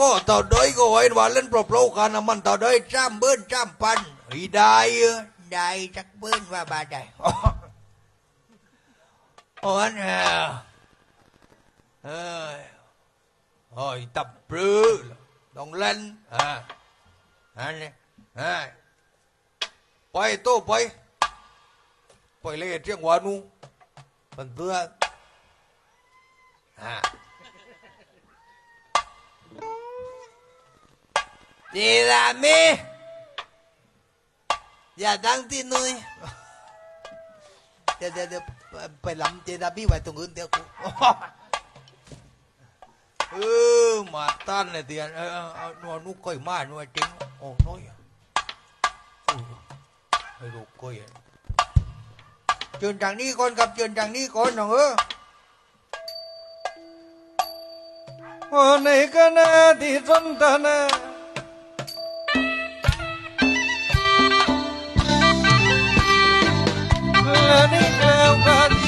ก็ต่อดอยก็ไว้ว่าเล่นเปล่าๆกันนะมันต่อดอยจ้ำเบิ้นจ้ำปันไอ้ได้เออได้จักเบิ้นว่าบาได้โอ้นเออเอ้ยโอ้ยตับปรือต้องเล่นอ่าอันนี้อ่าไปโต้ไปไปเลยเจียงหวานูมันเตือนอ่า จีรามีอย่าดังที่นุ้ยเดี๋ยวเดี๋ยวไปลำเจดาบี้ไว้ตรงอื่นเดี๋ยวกูเออมาต้านเลยเตียนเออเอานัวนุกก้อยมาหนัวจริงโอ้น้อยอะโอ้ไอ้ลูกก้อยอะเชิญทางนี้ก่อนครับเชิญทา งนี้ก่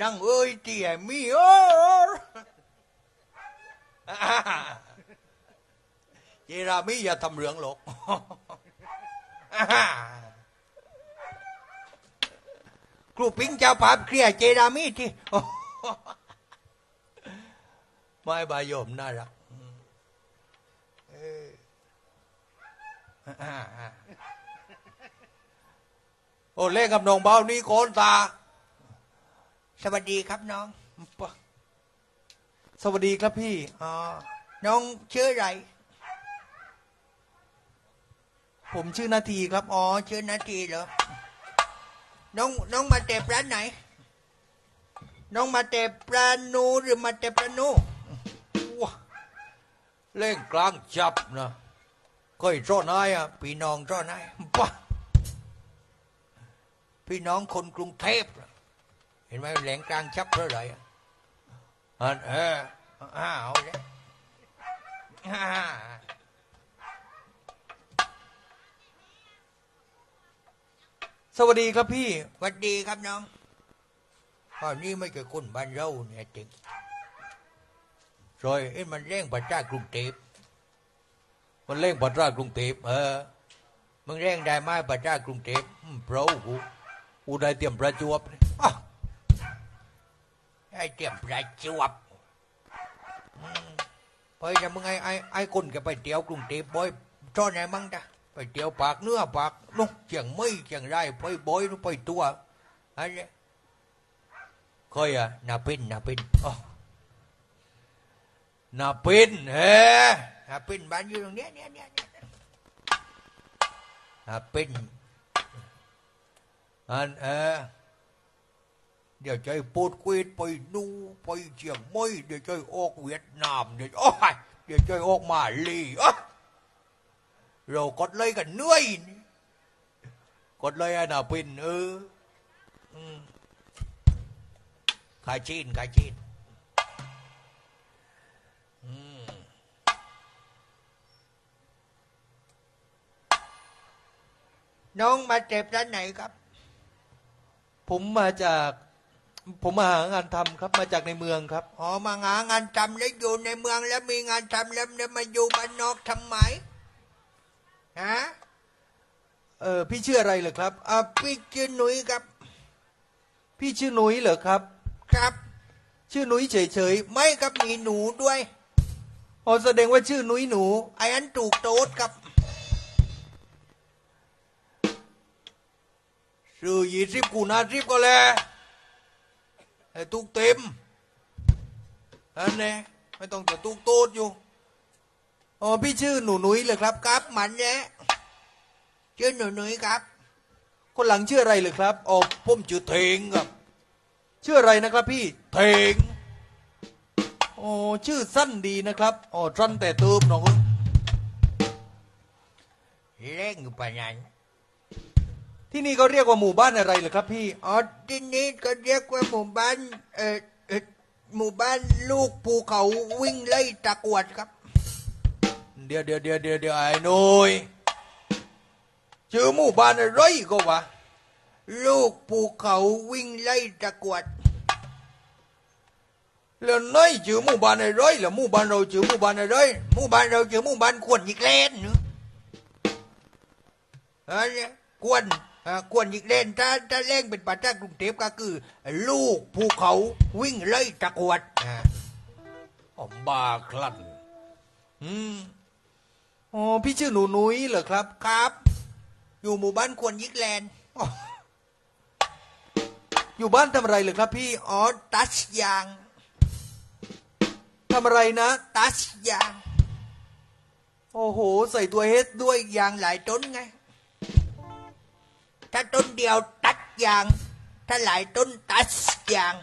นั่งเอ้ยเตี่ยมีเออเจรามีอย่าทำเหลืองหรอกครูปิงเจ้าภาพเคลียร์เจรามีที่ไม่บายมน่ารักโอ้เล่นกับน้องเบานี่โกนตา สวัสดีครับน้องปะสวัสดีครับพี่ อ๋อ น้องชื่ออะไร ผมชื่อนาทีครับ อ๋อ ชื่อนาทีเหรอ น้อง น้องมาเตะปลาไหน น้องมาเตะปลานูหรือมาเตะปลานูว้าเล่นกลางจับนะก็ไอ้จ้อนายอะพี่น้องจ้อนายปะพี่น้องคนกรุงเทพน่ะ เห็นไหมแหลงกลางจับเพราะอะไรอะอันเอออ้าวเอาเลยอ่าสวัสดีครับพี่สวัสดีครับน้องตอนนี้ไม่ใช่คนบ้านเราเนี่ยจริงซอยเอ็นมันเร่งประชากรุงเทพมันเร่งประชากรุงเทพเออ มึงเร่งได้ไหมประชากรุงเทพอืมเพรากูกูได้เตรียมประจวบเลยอ้าวได้เตรียมปรจวบไปจะมึงไอ้ไอ้ไอ้คนแกไปเที่ยวกรุงเทพบ่อยจ้อนไหนมั่งจ้ะไปเที่ยวปากเนื้อปากนุ่งเชียงไม่เชียงรไปบ่อยนู่นไปตัวอันนี้เคยอะนาปินนาปินอ๋อนาปินเฮ้นาปินบ้านอยู่ตรงเนี้ยเนี่ยเนี่ยเนี่ยนาปินอันเออ เดี๋ยวจะให้พูดคุยไปนู่ไปเชียงไม่เดี๋ยวจะให้ออกเวียดนามเดี๋ยวโอ้ยเดี๋ยวจะให้ออกมาลีอะเรากดเลยกันเหนื่อยนี่กดเลยอะนะปินเออขายชีนขายชีนน้องมาเจ็บด้านไหนครับ ผมมาจาก ผมมาหางานทำครับ มาจากในเมืองครับ อ๋อมาหางานทำแล้วอยู่ในเมืองแล้วมีงานทำแล้วแล้วมาอยู่บ้านนอกทำไมฮะเออพี่ชื่ออะไรเหรอครับอ่าพี่ชื่อหนุ่ยครับ พี่ชื่อนุ้ยเหรอครับ ครับ ชื่อนุ้ยเฉยไม่ครับมีหนูด้วยๆอ๋อแสดงว่าชื่อนุ้ยหนูไอ้อันถูกโต๊ดครับซื้อยี่สิบกูนาสิบก็แล้ว ไอ้ตุกเต็มอันนี้ไม่ต้องแต่ตุกโต๊ดอยู่อ๋อพี่ชื่อหนูนุ้ยเหรอครับครับมันเนี่ยชื่อหนูหนุ่ยครับ คนหลังชื่ออะไรเหรอครับโอ้ผมชื่อเทงครับชื่ออะไรนะครับพี่เทงโอ้ชื่อสั้นดีนะครับอ๋อสั้นแต่เติมน้องเอ้ยเล่งอยู่ปะนั้น ที่นี่เขาเรียกว่าหมู่บ้านอะไรเหรอครับพี่ อ๋อที่นี้ก็เรียกว่าหมู่บ้านเออเออหมู่บ้านลูกภูเขาวิ่งไล่ตะกรวดครับ เดี๋ยวเดี๋ยวเดี๋ยวเดี๋ยวเดี๋ยวไอ้หนุยชื่อหมู่บ้านอะไรก็วะ ลูกภูเขาวิ่งไล่ตะกรวด แล้วไหนายชื่อหมู่บ้านอะไรแล้วหมู่บ้านเราชื่อหมู่บ้านอะไรหมู่บ้านเราเจอหมู่บ้านกวนยิกเล่นเนอะอันเนี้ยกวน อ่ากวนยิกเล่นถ้าถ้าเล่งเป็นปัจจัยกรุงเทพก็คือ ลูกภูเขาวิ่งไล่ตะกรวดอ่าอ๋อบาคลั่นอืมอ๋อพี่ชื่อหนูนุ้ยเหรอครับครับ อยู่หมู่บ้านกวนยิกแลนด์อ๋ออยู่บ้านทำอะไรเหรอครับพี่อ๋อตัชยางทำอะไรนะ ตัชยาง โอ้โห ใส่ตัวเฮดด้วยยางหลายต้นไง ถ้าต้นเดียวตัดยาง ถ้าหลายต้นตัดยาง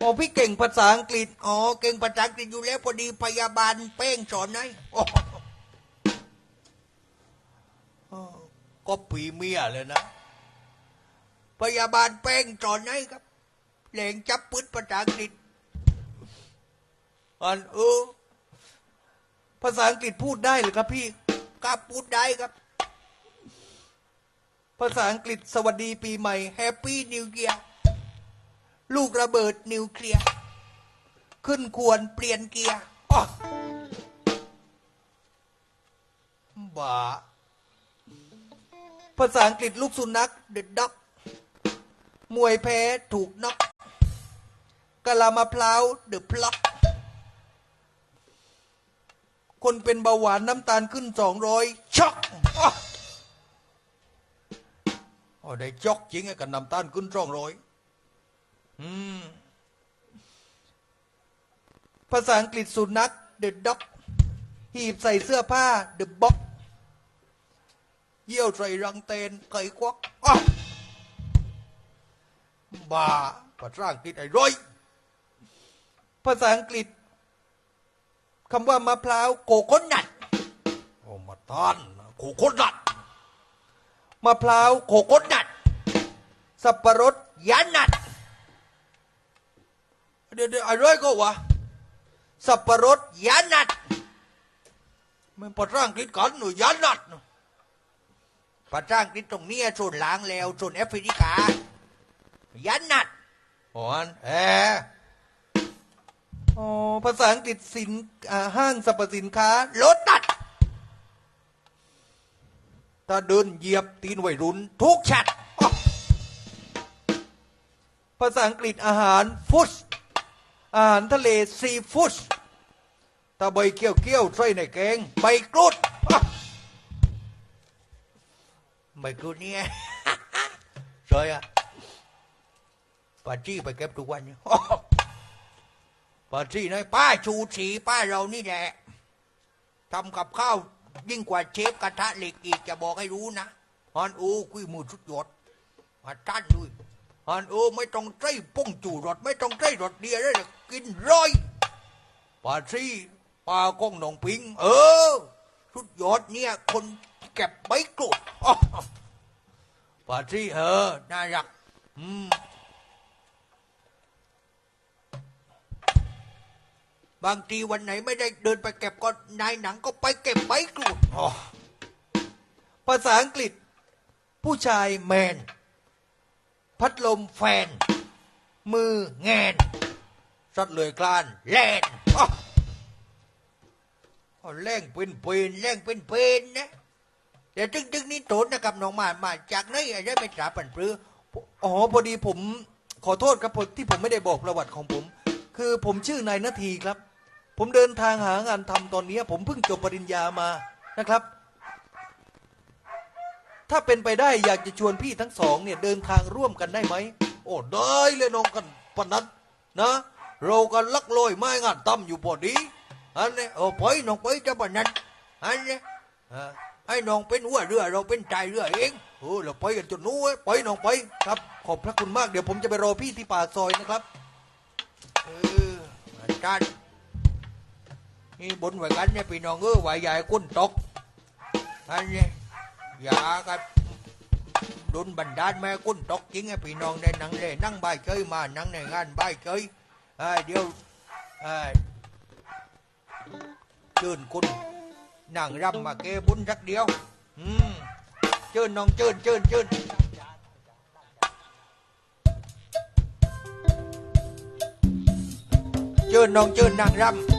อ๋อพี่เก่งภาษาอังกฤษอ๋อเก่งภาษาอังกฤษอยู่แล้วพอดีพยาบาลเป้งสอนให้โอ้ก็ปีเมียเลยนะ พยาบาลเป้งสอนให้ครับแหลงจับปืนภาษาอังกฤษอันเออภาษาอังกฤษพูดได้หรือครับพี่กล้าพูดได้ครับ ภาษาอังกฤษสวัสดีปีใหม่แฮปปี้นิวเ a ียร์ลูกระเบิดนิวเคลียร์ ขึ้นควรเปลี่ยนเกียร์บ้าภาษาอังกฤษลูกสุนัขเด็ดด็อกมวยแพ้ถูกน็อกกะลามะพร้าวเดือะพล็อกคนเป็นเบาหวานน้ำตาลขึ้นสองร้อยช็อก อ๋อโอ้ได้จอกจริงไอ้กันน้ำตาลขึ้นสองร้อยภาษาอังกฤษสุนัขเดอะด็อกหีบใส่เสื้อผ้า the box เยี่ยวใส่รังเตนไก่ควักบ้าภาษาอังกฤษไอ้ร้อยภาษาอังกฤษคำว่ามะพร้าวโกโก้นัทโอ้มาต้านโคโคนัท มะพร้าวโกโก้นัทสับปะรดยานัทเดี๋ยวเดี๋ยวอะไรก็วะสับปะรดยานัทมันภาษางกฤษกันหนูยันนัดภาษาอังกฤษตรงนี้ยส่วนล้างแล้วส่วนแอฟริกายานัทอ๋อนแออ๋อภาษาอังกฤษสินห้างสรรพสินค้า โลตัส ถ้าเดินเหยียบตีนวัยรุ่นทุกชัด ภาษาอังกฤษอาหารฟุชอาหารทะเลซีฟุชถ้าใบเกี้ยวเกี้ยวๆใส่ในแกงใบกรูดใบกรูดเนี่ยใช่อะปาจี้ไปเก็บทุกวันเนี่ยปาจี้น้อยป้าชูสีป้าเรานี่แหละทำกับข้าว ยิ่งกว่าเชฟกระทะเหล็กอีกจะบอกให้รู้นะฮันโอ้คุยมือสุดยอดมาจ้านด้วยฮันโอไม่ต้องใช้ป้องจู่รสไม่ต้องใช้รสเดียวเลยกินร้อยปาซี่ป้ากงหนองปิง เออ สุดยอดเนี่ย คนเก็บใบกรูดปาซี่เออน่ารักอืม บางทีวันไหนไม่ได้เดินไปเก็บก็นายหนังก็ไปเก็บใบกรูดอ๋อภาษาอังกฤษ ผู้ชายแมน พัดลมแฟน มือแงนสัดเลยกลานแลนอ๋ออ๋อแรงเป็นเพนแรงเป็นเพนนะเดี๋ยวตึงตึงนี่โตนนะครับน้องมามาจากไหนอะไรไม่ทราบปันปรืออ๋อพอดีผมขอโทษครับผมที่ผมไม่ได้บอกประวัติของผม คือผมชื่อนายนาทีครับ ผมเดินทางหางานทำตอนนี้ผมเพิ่งจบปริญญามานะครับ ถ้าเป็นไปได้อยากจะชวนพี่ทั้งสองเนี่ยเดินทางร่วมกันได้ไหมโอ้ได้เลยน้องกันปนนั้นะ เรากันลักลอยไม้งานตั้มอยู่พอดีอันนี้โอ้ไปน้องไปจะปนนั้นอันนี้อ่าให้น้องเป็นหัวเรือเราเป็นใจเรือเองเออเราไปกันจนนู้นเว้ยไปน้องไปครับ ขอบพระคุณมากเดี๋ยวผมจะไปรอพี่ที่ปากซอยนะครับ เอออาจารย์ นี่บนไว้กันเนี่ยพี่น้องเออไหวใหญ่ก้นตกอันนี้อย่ากับดุนบันดาลแม่กุ้นตกจริงให้พี่น้องได้หนังเลยนั่งใบายเกยมานั่งในงานใบายเกยเอ้ยเดี๋ยวเอ้ยเชิญคุณนั่งรำมาเกบุญสักเดียว อืมเชิญน้องเชิญเชิญเชิญเชิญน้องเชิญนั่งรำ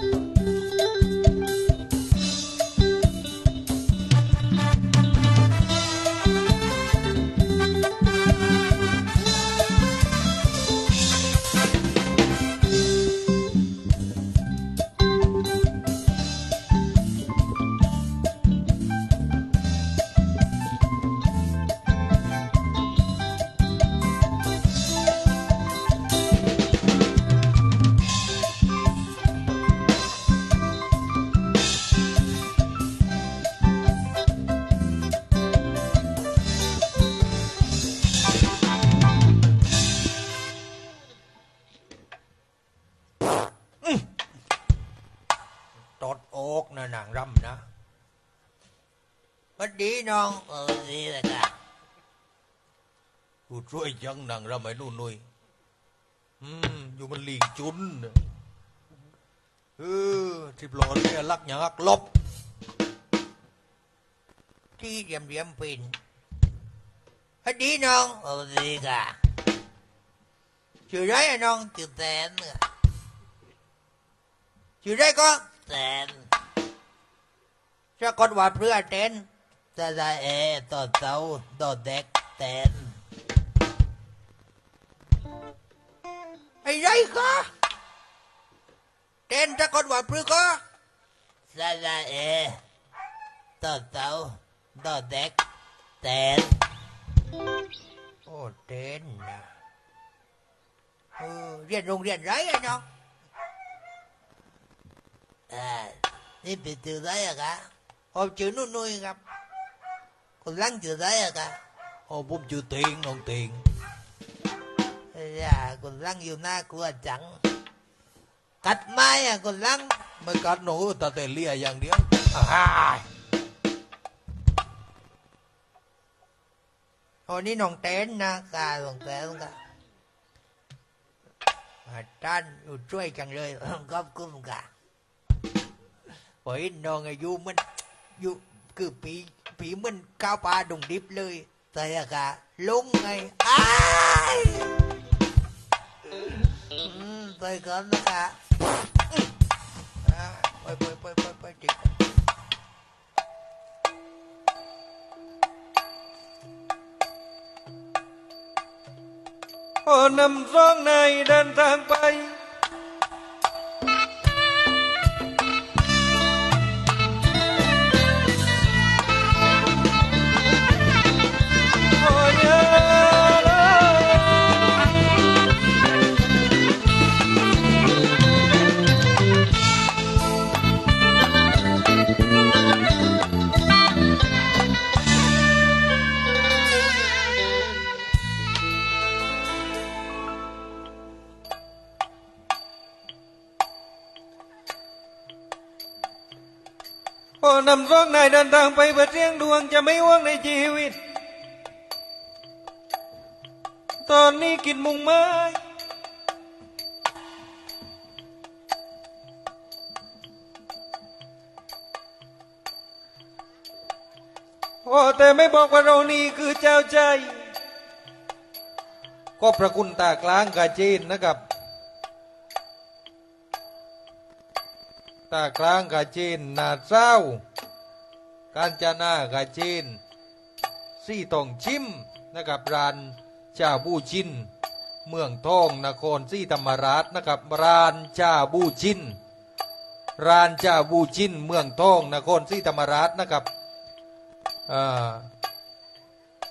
มันดีน้องเออดีเลยค่ะกูช่วยยังนางรำไอ้นู่นนุยอืมอยู่มันลิงจุนน่ะเออทิบหลอนเนี่ยลักหยังลักลบ ที่เรียมเรียมๆเป็นให้ดีน้องเออดีค่ะชื่อไรอะน้องจืดแตนค่ะชื่อไรก็แตนสะกดว่าเพื่อเต้นจะได้เอต่อเต้าต่อเด็กแตนไอ้ไรก็เต้นสะกดว่าเพื่อก็จะได้เอต่อเต้าต่อเด็กแตน โอ้เต้นนะเออเรียนโรงเรียนไรอะน้องอ่านี่เป็นจืดได้อะค่ะผมชื่อนุ่ นนุยครับคนลังจืดได้อะค่ะโอ้ผมชื่อเตงน้องเตงอย่าคนลังอยู่หน้ากลัวจังกัดไม้อะคนลัง ไม่กัดหนูแต่แต่เลียอย่างเดียวอ้าย โอ้นี่น้องเต้นนะ กาลงแตนค่ะ อาจารย์อยู่ช่วยจังเลย ขอบคุณค่ะ ปล่อยน้องอายุมันอยู่คือปีปีมันก้าวปลาดงดิบเลย แต่อะค่ะ ลงไง อ้ายอืมไปก่อนนะคะ อ่าไปไปไปไปไปจิก พอนำร้อง นำร้องในเดินทางไปเพื่อเสียงดวงจะไม่ว่างในชีวิต ตอนนี้กินมุงไม้โอ้แต่ไม่บอกว่าเรานี่คือเจ้าใจ ก็พระคุณตากลางกาจีนนะครับ ตากลางกาจีนนาเศร้า การจานากาจีนซี่ตองชิมนะครับร้านชาบูชิน เมืองทองนครซี่ธรรมราชนะครับร้านชาบูชินร้านชาบูชินเมืองทองนครซี่ธรรมราชนะครับอ่า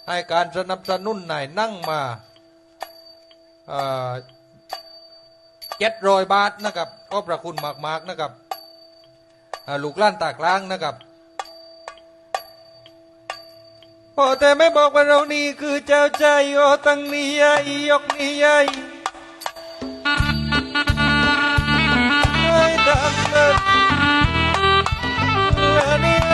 ให้การสนับสนุนนายนั่งมาเจ็ดรอยบาทนะครับก็ประคุณมากๆนะครับอ่าลูกล้านตากล้างนะครับ พอแต่ไม่บอกว่าเรานี่คือเจ้าใจโอตั้งนี้ใหญ่ยกนี้ใหญ่ไม่ทำเลยและนี่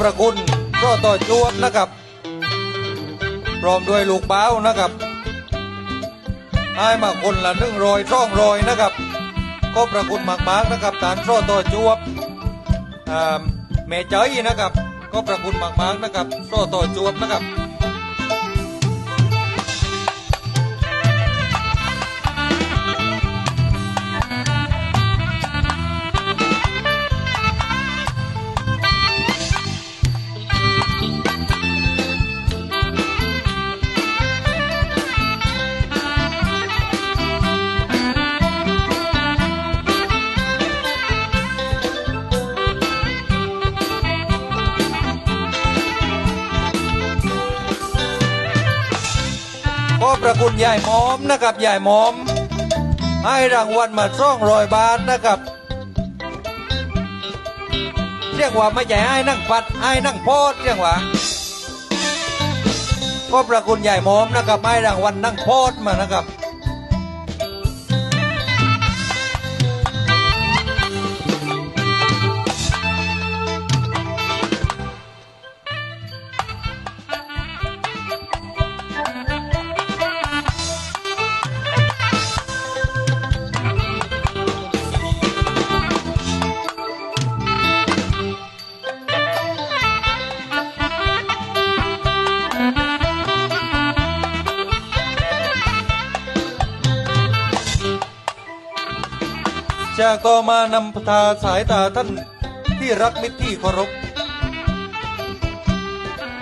พระคุณก็ต่อจวบนะครับ พร้อมด้วยลูกเบ้านะครับให้มาคนละหนึ่งรอยช่องรอยนะครับ ก็ประคุณมากมากนะครับฐานข้อต่อจวบอ่าแม่เจยนะครับ ก็ประคุณมากมากนะครับข้อต่อจวบนะครับ คุณยายหมอมนะครับยายหมอม ให้รางวัลมาซ่องรอยบาทนะครับ เรียกว่าไม่ใหญ่ไอ้นั่งปัดไอ้นั่งโพดเรียกว่าก็ประคุณยายหมอมนะครับให้รางวัลนั่งโพดมานะครับ จะก็มานำทาสายตาท่านที่รักมิตรที่เคารพ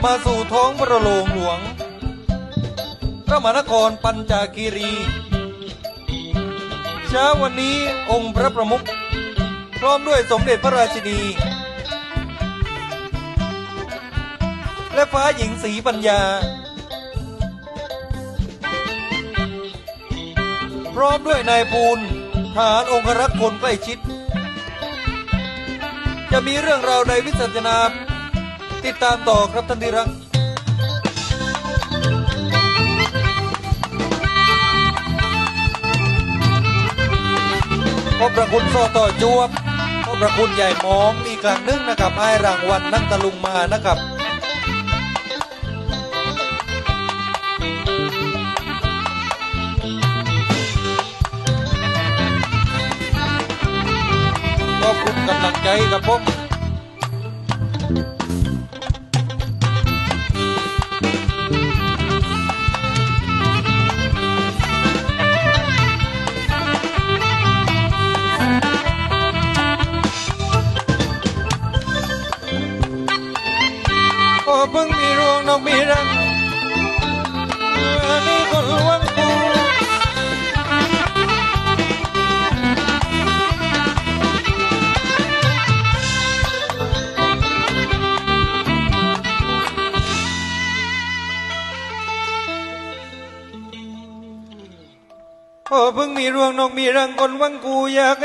มาสู่ท้องพระโรงหลวง พระมหานครปัญจาคีรี เช้าวันนี้องค์พระประมุขพร้อมด้วยสมเด็จพระราชินี และฟ้าหญิงศรีปัญญา พร้อมด้วยนายภูล ทหารองครักษ์คนใกล้ชิด จะมีเรื่องราวใดวิสัชนาติดตามต่อครับท่านที่รักขอบพระคุณโซต่อจวบขอบพระคุณใหญ่หมอมอีกครั้งนึงนะครับให้รางวัลนั่งตะลุงมานะครับ คุณ องมีรวงนกมีรังคนวังกูอยากให้